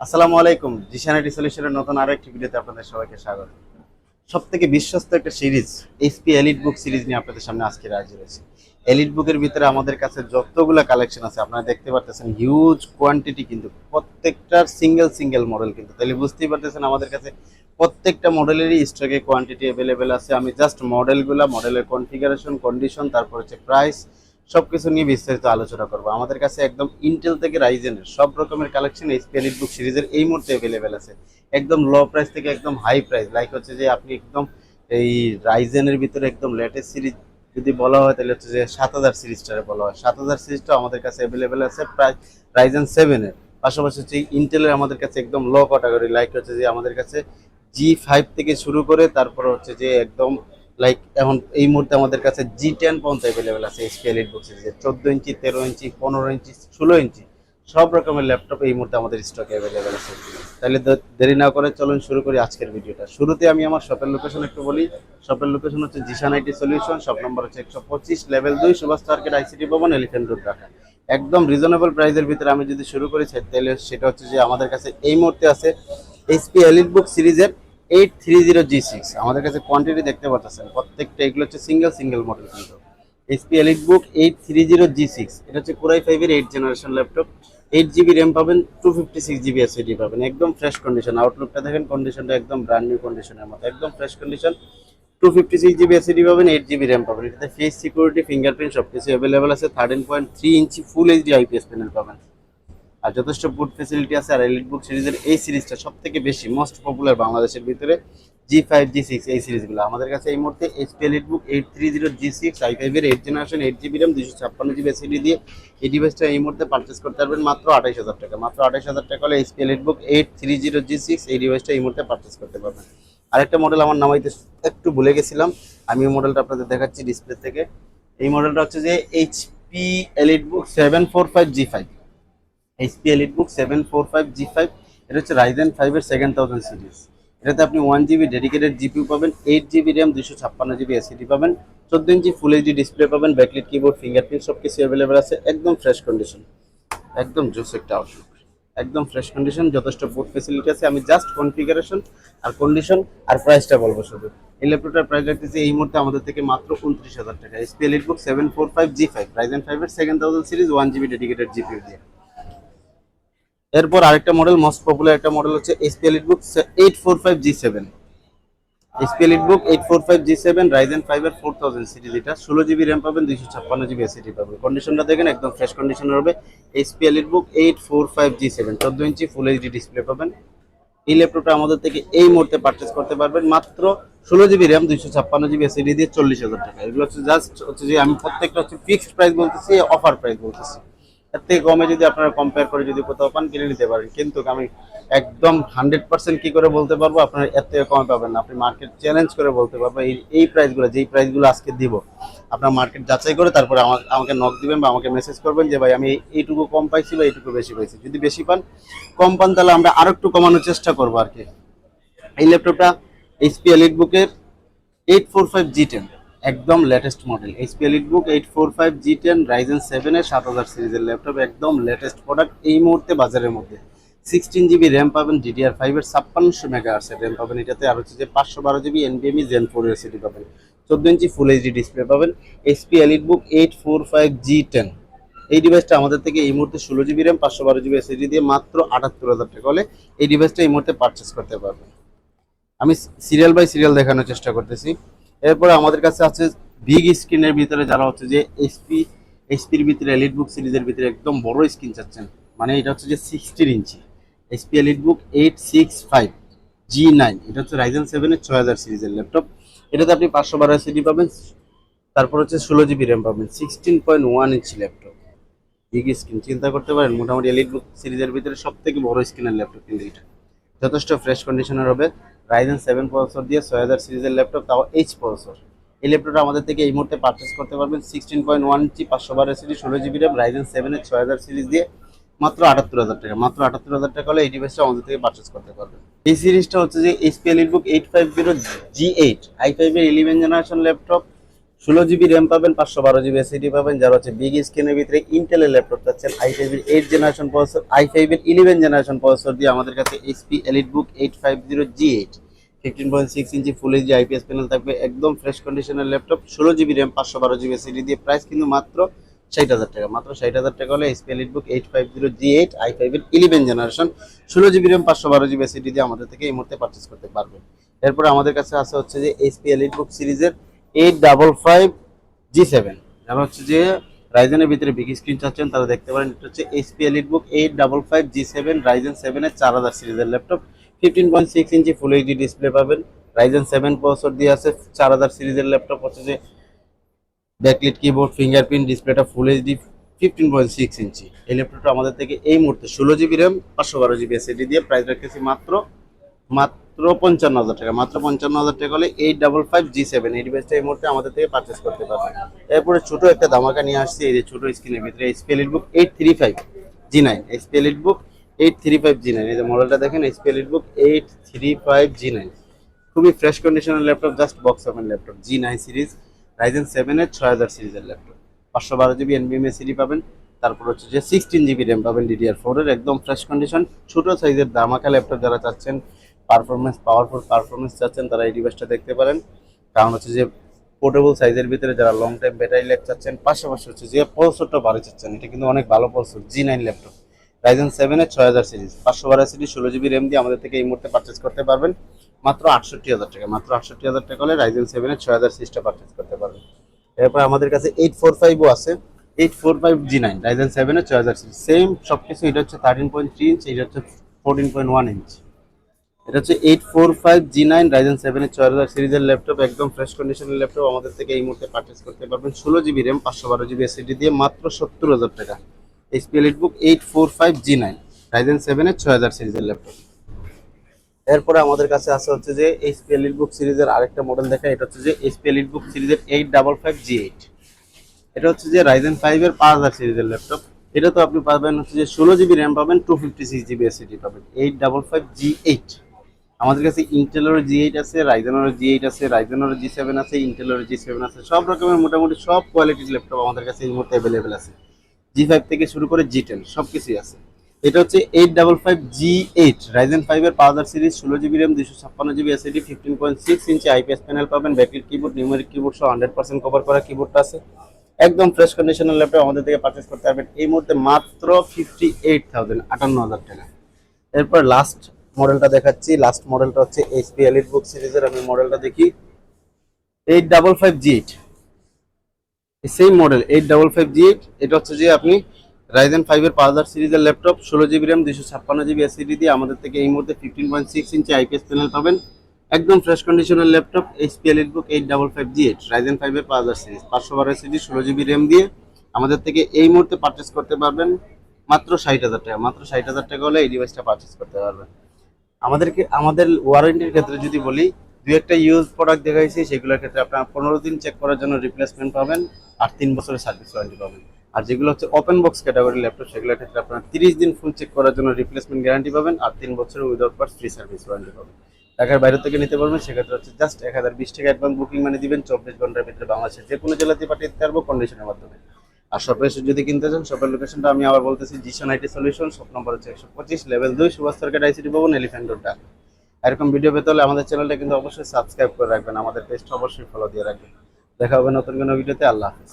আসসালামু আলাইকুম জিশানাটি সলিউশনের নতুন আরও একটি ভিডিওতে আপনাদের সবাইকে স্বাগত। সব থেকে বিশ্বস্ত একটা সিরিজ এইচপি এলিট বুক সিরিজ নিয়ে আপনাদের সামনে আজকে হাজির হয়েছি। এলিট বুকের ভিতরে আমাদের কাছে যতগুলো কালেকশন আছে, আপনারা দেখতে পারতেছেন হিউজ কোয়ান্টিটি কিন্তু প্রত্যেকটার সিঙ্গেল সিঙ্গেল মডেল কিন্তু। তাহলে বুঝতেই পারতেছেন আমাদের কাছে প্রত্যেকটা মডেলেরই স্টকে কোয়ান্টিটি অ্যাভেলেবেল আছে। আমি জাস্ট মডেলগুলো মডেলের কনফিগারেশন কন্ডিশন তারপর হচ্ছে প্রাইস সবকিছু নিয়ে বিস্তারিত আলোচনা করব। আমাদের কাছে একদম ইন্টেল থেকে রাইজেনের সব রকমের কালেকশন এইচপি এলিট বুক সিরিজের এই মুহূর্তে অ্যাভেলেবেল আছে। একদম লো প্রাইস থেকে একদম হাই প্রাইস লাইক হচ্ছে যে আপনি একদম এই রাইজেনের ভিতরে একদম লেটেস্ট সিরিজ যদি বলা হয়, তাহলে হচ্ছে যে সাত হাজার সিরিজটারে বলা হয়। সাত হাজার সিরিজটা আমাদের কাছে অ্যাভেলেবেল আছে প্রায় রাইজেন সেভেনের পাশাপাশি হচ্ছে ইন্টেলের আমাদের কাছে একদম লো ক্যাটাগরি লাইক হচ্ছে যে আমাদের কাছে জি ফাইভ থেকে শুরু করে তারপর হচ্ছে যে একদম লাইক এখন এই মুহূর্তে আমাদের কাছে জি টেন পর্যন্ত অ্যাভেলেবেল আছে এইচপি এলিট বুক সিরিজের চোদ্দ ইঞ্চি, তেরো ইঞ্চি, পনেরো ইঞ্চি, ষোলো ইঞ্চি, সব রকমের ল্যাপটপ এই মুহূর্তে আমাদের স্টকে অ্যাভেলেবেল আছে। তাহলে দেরি না করে চলুন শুরু করি আজকের ভিডিওটা। শুরুতে আমি আমার শপের লোকেশন একটু বলি। শপের লোকেশন হচ্ছে জিশান আইটি সলিউশন শপ নম্বর হচ্ছে একশো পঁচিশ লেভেল দুই, সুভাষ মার্কেট আইসিটি ভবন এলিফেন্ট রোড ঢাকা। একদম রিজনেবল প্রাইসের ভিতরে আমি যদি শুরু করি তাহলে সেটা হচ্ছে যে আমাদের কাছে এই মুহূর্তে আছে এইচপি এলিট বুক সিরিজের eight three zero G six আমাদের কাছে কোয়ান্টিটি দেখতে পাচ্ছেন প্রত্যেকটা এগুলো হচ্ছে সিঙ্গেল সিঙ্গেল মডেল কিন্তু। HP EliteBook eight three zero G six এটা হচ্ছে কোরাই ফাইভের eight generation laptop eight GB RAM পাবেন two fifty six GB SSD পাবেন, একদম ফ্রেশ কন্ডিশন আউটলুকটা দেখেন কন্ডিশনটা একদম ব্র্যান্ড নিউ কন্ডিশনের মতো, একদম fresh condition two fifty six GB SSD পাবেন এইট জিবি র্যাম পাবেন। এটাতে ফেস সিকিউরিটি ফিঙ্গারপ্রিন্ট সব কিছু অ্যাভেলেবেল আছে thirteen point three inch full HD IPS panel পাবেন। আর যথেষ্ট বুট ফেসিলিটি আছে আর এলিট বুক সিরিজের এই সিরিজটা সব থেকে বেশি মোস্ট পপুলার বাংলাদেশের ভিতরে জি ফাইভ জি সিক্স এই সিরিজগুলো আমাদের কাছে এই মুহূর্তে HP EliteBook eight three zero G six i ফাইভের eight generation eight GB RAM দুশো ছাপ্পান্ন জিবি এসিডি দিয়ে এই ডিভাইসটা এই মুহূর্তে পারচেস করতে পারবেন মাত্র আঠাইশ হাজার টাকা। মাত্র আঠাইশ হাজার টাকা হলে HP EliteBook eight three zero G six এই ডিভাইসটা এই মুহূর্তে পারচেস করতে পারবেন। আরেকটা মডেল আমার নামাইতে একটু ভুলে গেছিলাম, আমি এই মডেলটা আপনাদের দেখাচ্ছি ডিসপ্লে থেকে। এই মডেলটা হচ্ছে যে HP elite book seven four five G five HP elite book seven four five G five এটা হচ্ছে রাইজেন ফাইভের সেকেন্ড থাউজেন্ড সিরিজ এটাতে আপনি ওয়ান জিবি ডেডিকেটেড জিপিউ পাবেন এইট জিবি র্যাম দুশো ছাপ্পান্ন জিবি এসিডি পাবেন, চোদ্দ ইঞ্চি ফুল এইচডি ডিসপ্লে পাবেন ব্যাকলিট কিবোর্ড ফিঙ্গারপ্রিন্ট সব কিছু অ্যাভেলেবেল আছে, একদম ফ্রেশ কন্ডিশন একদম জোস একটা আউটলুক একদম ফ্রেশ কন্ডিশন যথেষ্ট বুট ফেসিলিটি আছে। আমি জাস্ট কনফিগারেশন আর কন্ডিশন আর প্রাইসটা বলব শুধু। এই ল্যাপটপটার প্রাইস রাখতেছি এই মুহূর্তে আমাদের থেকে মাত্র উনত্রিশ হাজার টাকা। HP EliteBook seven four five G five Ryzen ফাইভের second thousand series one GB dedicated GPU দিয়ে। এরপর আরেকটা মডেল মোস্ট পপুলার একটা মডেল হচ্ছে HP EliteBook eight four five G seven HP EliteBook eight four five G seven Ryzen ফাইভের four thousand series এটা ষোলো GB RAM পাবেন, দুইশো ছাপ্পান্ন জিবি এসিডি পাবেন। কন্ডিশনটা দেখেন, একদম ফ্রেশ কন্ডিশনের হবে। HP EliteBook eight four five G seven চোদ্দ ইঞ্চি ফুল এইচডি ডিসপ্লে পাবেন। এই ল্যাপটপটা আমাদের থেকে এই মুহূর্তে পারচেস করতে পারবেন, মাত্র ষোলো জিবি র্যাম দুইশো ছাপ্পান্ন জিবি এসিডি দিয়ে চল্লিশ হাজার টাকা। এগুলো হচ্ছে জাস্ট হচ্ছে যে আমি প্রত্যেকটা হচ্ছে ফিক্সড প্রাইস বলতেছি অফার প্রাইস বলতেছি। এর থেকে কমে যদি আপনারা কম্পেয়ার করে যদি কোথাও পান, কিনে নিতে পারেন। কিন্তু আমি একদম হান্ড্রেড পার্সেন্ট কি করে বলতে পারব, আপনারা এর থেকে কমে পাবেন না। আপনি মার্কেট চ্যালেঞ্জ করে বলতে পারব এই এই প্রাইসগুলো যেই প্রাইসগুলো আজকে দিব। আপনার মার্কেট যাচাই করে তারপরে আমা- আমাকে নক দিবেন বা আমাকে মেসেজ করবেন যে, ভাই, আমি এইটুকু কম পাইছি বা এইটুকু বেশি পাইছি। যদি বেশি পান, কম পান, তাহলে আমরা আরও একটু কমানোর চেষ্টা করব আর কি। এই ল্যাপটপটা এইচপি এলিট বুকের eight four five G ten একদম latest model HP book eight four five G ten Ryzen সেভেনের সাত হাজার সিরিজের ল্যাপটপ একদম লেটেস্ট প্রোডাক্ট এই মুহূর্তে বাজারের মধ্যে। সিক্সটিন জিবি র্যাম পাবেন ডিডিআর ফাইভের ছাপ্পান্নশো মেগা আর্সের র্যাম পাবেন, এটাতে আর হচ্ছে যে পাঁচশো বারো জিবি এনবিএমই জেন ফোর এসিডি পাবেন। চোদ্দ ইঞ্চি ফুল এইচডি ডিসপ্লে পাবেন HP book eight four five G ten এই ডিভাইসটা আমাদের থেকে এই মুহূর্তে ষোলো জিবি র্যাম পাঁচশো বারো জিবি এসিডি দিয়ে মাত্র আটাত্তর হাজার টাকা হলে এই ডিভাইসটা এই মুহূর্তে পারচেস করতে পারবেন। আমি সিরিয়াল বাই সিরিয়াল দেখানোর চেষ্টা করতেছি। এরপরে আমাদের কাছে আছে বিগ স্ক্রিনের ভিতরে যারা হচ্ছে যে এসপি এইচপির ভিতরে এলিট বুক সিরিজের ভিতরে একদম বড় স্ক্রিন চাচ্ছেন। মানে এটা হচ্ছে যে sixteen inch. HP EliteBook eight six five G nine এটা হচ্ছে রাইজেন সেভেনের ছয় হাজার সিরিজের ল্যাপটপ এটাতে আপনি পাঁচশো বারো সিডি পাবেন। তারপর হচ্ছে ষোলো জিবি র্যাম পাবেন। Sixteen point one inch laptop big screen চিন্তা করতে পারেন, মোটামুটি এলিট বুক সিরিজের ভিতরে সব থেকে বড় স্ক্রিনের ল্যাপটপ কিন্তু এটা। যথেষ্ট ফ্রেশ কন্ডিশনের হবে। রাইজেন সেভেন প্রসেসর দিয়ে ছয় হাজার সিরিজের ল্যাপটপ তাও এইচ প্রসেসর এই ল্যাপটপটা আমাদের থেকে এই মুহূর্তে পারচেস করতে পারবেন। সিক্সটিন পয়েন্ট ওয়ান ইঞ্চি পাঁচশো বারো সিরিজ ষোলো জিবি র্যাম রাইজেন সেভেনের ছয় হাজার সিরিজ দিয়ে মাত্র আটাত্তর হাজার টাকা। মাত্র আটাত্তর হাজার টাকা হলে এই ডিভাইসটা আমাদের থেকে পারচেস করতে পারবেন। এই সিরিজটা হচ্ছে যে HP EliteBook eight five zero G eight i ফাইভের ইলেভেন জেনারেশন ল্যাপটপ ষোলো জিবি র্যাম পাবেন, পাঁচশো বারো জিবি এসিডি পাবেন, যারা হচ্ছে বিগ স্ক্রিনের ভিতরে ইন্টেলের ল্যাপটপ চাচ্ছেন আই ফাইভের এইট জেনারেশন প্রসেসর আই ফাইভের ইলেভেন জেনারেশন প্রসেসর দিয়ে আমাদের কাছে HP EliteBook eight five zero G eight fifteen point six inch full HD IPS panel থাকবে, একদম ফ্রেশ কন্ডিশনের ল্যাপটপ ষোলো জিবি র্যাম, পাঁচশো বারো জিবি এসিডি দিয়ে প্রাইস কিন্তু মাত্র ষাট হাজার টাকা, মাত্র ষাট হাজার টাকা হলে HP EliteBook eight five zero G eight i ফাইভের ইলেভেন জেনারেশন ষোলো জিবি র্যাম, পাঁচশো বারো জিবি এসিডি দিয়ে আমাদের থেকে এই মুহূর্তে পারচেস করতে পারবেন। এরপরে আমাদের কাছে আসা হচ্ছে যে এইচপি এলিট বুক সিরিজের eight double five G seven. যারা হচ্ছে যে রাইজেনের ভিতরে বিগ স্ক্রিন চাচ্ছেন, তারা দেখতে পারেন, এটা হচ্ছে HP EliteBook eight double five G seven Ryzen সেভেনের চার হাজার সিরিজের laptop. Fifteen point six inch full HD display পাবেন। রাইজেন সেভেন প্রসেসর দিয়ে আছে চার হাজার সিরিজের ল্যাপটপ, হচ্ছে যে ব্যাকলিট কিবোর্ড ফিঙ্গারপ্রিন্ট ডিসপ্লেটা full HD fifteen point six inch এই ল্যাপটপটা আমাদের থেকে এই মুহূর্তে ষোলো জিবি র্যাম পাঁচশো বারো জিবি এসএডি দিয়ে প্রাইস রাখতেছি মাত্র মাত্র পঞ্চান্ন হাজার টাকা। মাত্র পঞ্চান্ন হাজার টাকা হলে eight double five G seven এই ডিভাইসটা এই মুহূর্তে আমাদের থেকে পারচেস করতে পারবেন। এরপরে ছোট একটা ধামাকা নিয়ে আসছি, এই যে ছোট স্ক্রিনের ভিতরে EliteBook eight three five G nine EliteBook eight three five G nine এই যে মডেলটা দেখেন EliteBook eight three five G nine খুবই ফ্রেশ কন্ডিশনের laptop just box open laptop G nine series Ryzen সেভেনের ছয় হাজার সিরিজের ল্যাপটপ পাঁচশো বারো জিবি এনবিএমএ সিডি পাবেন। তারপর হচ্ছে যে সিক্সটিন জিবি র্যাম পাবেন ডিডিআর ফোরের একদম ফ্রেশ কন্ডিশন ছোটো সাইজের দামাকা ল্যাপটপ যারা চাচ্ছেন পারফরমেন্স পাওয়ারফুল পারফরমেন্স চাচ্ছেন, তারা এই ডিভাইসটা দেখতে পারেন। কারণ হচ্ছে যে পোর্টেবল সাইজের ভিতরে যারা লং টাইম ব্যাটারি লাইফ চাচ্ছেন, পাশাপাশি হচ্ছে যে প্রসেসরটা ভালো চাচ্ছেন। এটা কিন্তু অনেক ভালো processor G nine laptop Ryzen সেভেনের ছয় হাজার সিরিজ পাঁচশো বারো সিরিজ ষোলো জিবি র্যাম দিয়ে আমাদের থেকে এই মুহূর্তে পারচেস করতে পারবেন। মাত্র আটষট্টি হাজার টাকা, মাত্র আটষট্টি হাজার টাকা হলে রাইজেন সেভেনের ছয় হাজার সিরিজটা পারচেস করতে পারবেন। এরপর আমাদের কাছে এইট ফোর ফাইভও আছে। Eight four five G nine Ryzen সেভেনের ছয় হাজার সিরিজ সেম সব কিছু এটা হচ্ছে থার্টিন পয়েন্ট থ্রি ইঞ্চ এটা হচ্ছে ফোরটিন পয়েন্ট ওয়ান ইঞ্চ এটা হচ্ছে eight four five G nine Ryzen সেভেনের ছয় হাজার সিরিজের ল্যাপটপ, একদম ফ্রেশ কন্ডিশনের ল্যাপটপ আমাদের থেকে এই মুহূর্তে পারচেস করতে পারবেন। ষোলো জিবি র্যাম পাঁচশো বারো জিবি এসিডি দিয়ে মাত্র সত্তর হাজার টাকা। HP elite book eight four five G nine Ryzen সেভেনের ছয় হাজার সিরিজের ল্যাপটপ। এরপরে আমাদের কাছে আছে হচ্ছে যে এইচপি এলিট বুক সিরিজের আরেকটা মডেল দেখা এটা হচ্ছে যে এইচপি এলিট বুক সিরিজের eight double five G eight এটা হচ্ছে যে রাইজেন ফাইভের পাঁচ হাজার সিরিজের ল্যাপটপ। এটা তো আপনি পাবেন হচ্ছে যে ষোলো জিবি র্যাম পাবেন two fifty six GB SSD পাবেন। Eight double five G eight আমাদের কাছে ইন্টেলের জি এইট আছে রাইজেনের জি এইট আছে রাইজেনের জি সেভেন আছে ইন্টেলের জি সেভেন আছে, সব রকমের মোটামুটি সব কোয়ালিটির ল্যাপটপ আমাদের কাছে এই মুহূর্তে অ্যাভেলেবেল আছে। জি ফাইভ থেকে শুরু করে জি টেন সব কিছুই আছে। এটা হচ্ছে eight double five G eight Ryzen ফাইভের হাজার সিরিজ, ষোলো জিবি র্যাম দুশো ছাপ্পান্ন GB SSD fifteen point six inch IPS panel পাবেন ব্যাটারি কিবোর্ড নিউমেরিক কিবোর্ড সহ হান্ড্রেড পার্সেন্ট কভার করা কিবোর্ডটা আছে। একদম ফ্রেশ কন্ডিশনের ল্যাপটপ আমাদের থেকে পারচেস করতে পারবেন। এই মুহূর্তে মাত্র ফিফটি এইট থাউজেন্ড আটান্ন হাজার টাকা। এরপর লাস্ট মডেলটা দেখাচ্ছি। লাস্ট মডেলটা হচ্ছে এইচপি এলিট বুক সিরিজের আমি মডেলটা দেখি। Eight double five G eight same model eight double five G eight এটা হচ্ছে যে আপনি রাইজেন ফাইভের পাঁচ হাজার সিরিজের ল্যাপটপ ষোলো জিবি র্যাম দুশো ছাপ্পান্ন জিবি এসিডি দিয়ে আমাদের থেকে এই মুহূর্তে fifteen point six inch IPS panel পাবেন। একদম ফ্রেশ কন্ডিশনের laptop HP elite book eight double five G eight Ryzen ফাইভের পাঁচ হাজার সিরিজ পাঁচশো বারো এসিডি ষোলো জিবি র্যাম দিয়ে আমাদের থেকে এই মুহূর্তে পারচেস করতে পারবেন। মাত্র ষাট হাজার টাকা, মাত্র ষাট হাজার টাকা হলে এই ডিভাইসটা পারচেস করতে পারবেন। আমাদেরকে, আমাদের ওয়ারেন্টির ক্ষেত্রে যদি বলি দু একটা ইউজ প্রোডাক্ট দেখাইছি, সেগুলোর ক্ষেত্রে আপনার পনেরো দিন চেক করার জন্য রিপ্লেসমেন্ট পাবেন আর তিন বছরের সার্ভিস ওয়ারেন্টি পাবেন। আর যেগুলো হচ্ছে ওপেন বক্স ক্যাটাগরি ল্যাপটপ সেগুলোর ক্ষেত্রে আপনার তিরিশ দিন ফুল চেক করার জন্য রিপ্লেসমেন্ট গ্যারান্টি পাবেন আর তিন বছরের without parts free service warranty পাবেন। ঢাকার বাইরে থেকে নিতে পারবেন, সেক্ষেত্রে হচ্ছে জাস্ট এক হাজার বিশ টাকা অ্যাডভান্স বুকিং মানে দিবেন, চব্বিশ ঘণ্টার ভিতরে বাংলাদেশের যে কোনো জেলাতে পাঠিয়ে দিতে পারব কন্ডিশনের মাধ্যমে। আর শপে এসে যদি কিনতে চান শপের লোকেশনটা আমি আবার বলতেছি Zeeshan IT solution shop number হচ্ছে একশো পঁচিশ লেভেল দুই, সুভাষ সরকার আইসিটি ভবন এলিফ্যান্ট রোডটা এরকম ভিডিও পেতে হলে আমাদের চ্যানেলটা কিন্তু অবশ্যই সাবস্ক্রাইব করে রাখবেন, আমাদের পেজটা অবশ্যই ফলো দিয়ে রাখবেন। দেখা হবে নতুন কোনো ভিডিওতে আল্লাহ হাফিজ।